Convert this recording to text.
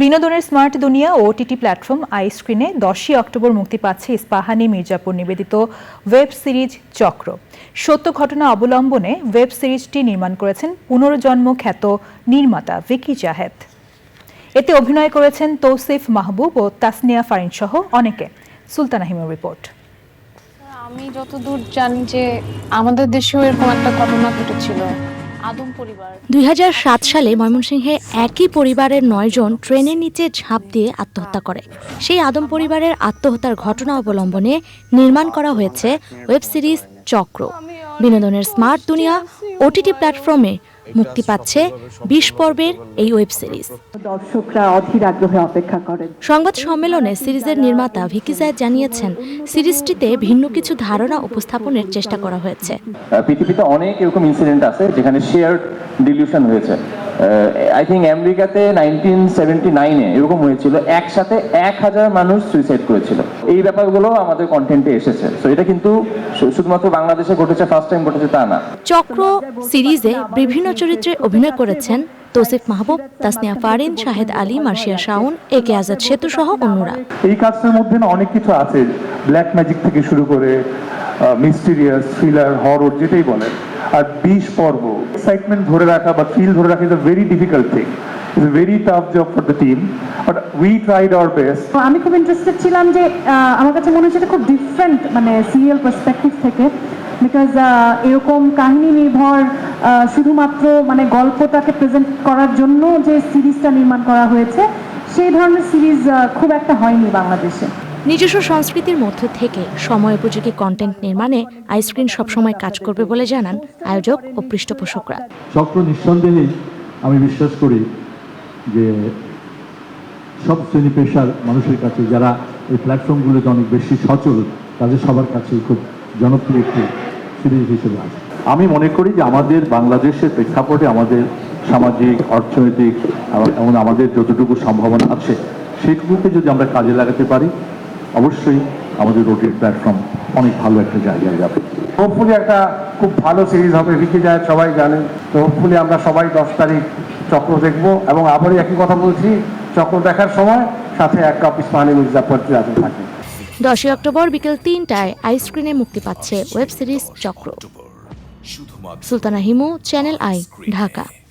বিনোদনের স্মার্ট দুনিয়া ও OTT platform I স্ক্রিনে দশই অক্টোবর মুক্তি পাচ্ছে ইস্পাহানি মির্জাপুর নিবেদিত ওয়েব সিরিজ চক্র। সত্য ঘটনা অবলম্বনে ওয়েব সিরিজটি নির্মাণ করেছেন পুনর্জন্ম খ্যাত নির্মাতা ভিকি জাহেদ। এতে অভিনয় করেছেন তৌসিফ মাহবুব ও তাসনিয়া ফারিন সহ অনেকে। সুলতানা হিমের রিপোর্ট। আমি যতদূর জানি যে আমাদের দেশেও এরকম একটা ঘটনা ঘটেছিল। আদম পরিবার। দুই হাজার সাত সালে ময়মনসিংহে একই পরিবারের নয়জন ট্রেনের নিচে ঝাঁপ দিয়ে আত্মহত্যা করে। সেই আদম পরিবারের আত্মহত্যার ঘটনা অবলম্বনে নির্মাণ করা হয়েছে ওয়েব সিরিজ চক্র। বিনোদনের স্মার্ট দুনিয়া, ওটিটি প্ল্যাটফর্মে মুক্তি পাচ্ছে বিশ পর্বের এই ওয়েব সিরিজ। দর্শকরা অধীর আগ্রহে অপেক্ষা করেন। সংবাদ সম্মেলনে সিরিজের নির্মাতা ভিকি জায়দ জানিয়েছেন সিরিজটিতে ভিন্ন কিছু ধারণা উপস্থাপনের চেষ্টা করা হয়েছে। পৃথিবীতে অনেক এরকম ইনসিডেন্ট আছে যেখানে শেয়ার ডিলিউশন হয়েছে। আই থিঙ্ক আমেরিকাতে নাইনটিন সেভেন্টি নাইনে এরকম হয়েছিল একসাথে এক হাজার মানুষ সুইসাইড করেছিল। এই ব্যাপারগুলো আমাদের কন্টেন্টে এসেছে। তো এটা কিন্তু শুধুমাত্র বাংলাদেশে ঘটেছে ফার্স্ট টাইম ঘটেছে তা না। চক্র সিরিজে বিভিন্ন চরিত্রে অভিনয় করেছেন তৌসিফ মাহবুব তাসনিয়া ফারিন শাহেদ আলী মার্শিয়া শাওন এ কে আজাদ সেতু সহ অন্যরা। এই কাজটার মধ্যে না অনেক কিছু আছে। ব্ল্যাক ম্যাজিক থেকে শুরু করে মিস্টিরিয়াস থ্রিলার হরর যেটাই বলেন। আর বিশ পর্ব। এক্সাইটমেন্ট ধরে রাখা বা ফিল ধরে রাখা is a very difficult thing a very tough job for the team but we tried our best আমি খুব ইন্টারেস্টেড ছিলাম যে আমার কাছে মনে হচ্ছে এটা খুব ডিফারেন্ট মানে সিরিয়াল পার্সপেক্টিভ থেকে বিকজ এরকম কাহিনী নির্ভর শুধুমাত্র মানে গল্পটাকে প্রেজেন্ট করার জন্য যে সিরিজটা নির্মাণ করা হয়েছে, সেই ধরনের সিরিজ খুব একটা হয়নি বাংলাদেশে। নিজস্ব সংস্কৃতির মধ্য থেকে সময় উপযোগী কন্টেন্ট নির্মাণে আইস্ক্রিন সবসময় কাজ করবে বলে জানান আয়োজক ও পৃষ্ঠপোষকরা। চক্র নিঃসন্দেহে আমি বিশ্বাস করি যে সব শ্রেণি পেশার মানুষের কাছে যারা এই প্ল্যাটফর্মগুলোতে অনেক বেশি সচল তাদের সবার কাছে খুব জনপ্রিয় একটি সিরিজ হিসেবে আছে। আমি মনে করি যে আমাদের বাংলাদেশের প্রেক্ষাপটে আমাদের সামাজিক অর্থনৈতিক এবং- এবং আমাদের যতটুকু সম্ভাবনা আছে সেটুকুকে যদি আমরা কাজে লাগাতে পারি অবশ্যই আমাদের রোটের প্ল্যাটফর্ম অনেক ভালো একটা জায়গায় যাবে। হোপফুলি একটা খুব ভালো সিরিজ হবে রিকি যায় সবাই জানেন তো হোপফুলি আমরা সবাই দশ তারিখ চক্র দেখব এবং আবারই একই কথা বলছি চক্র দেখার সময় সাথে এক কাপ ইসমানি মির্জাপুর রাজু থাকে। দশই অক্টোবর বিকেল তিনটায় আইস্ক্রিনে মুক্তি পাচ্ছে web series Chakra. Sultana Himu channel I Dhaka.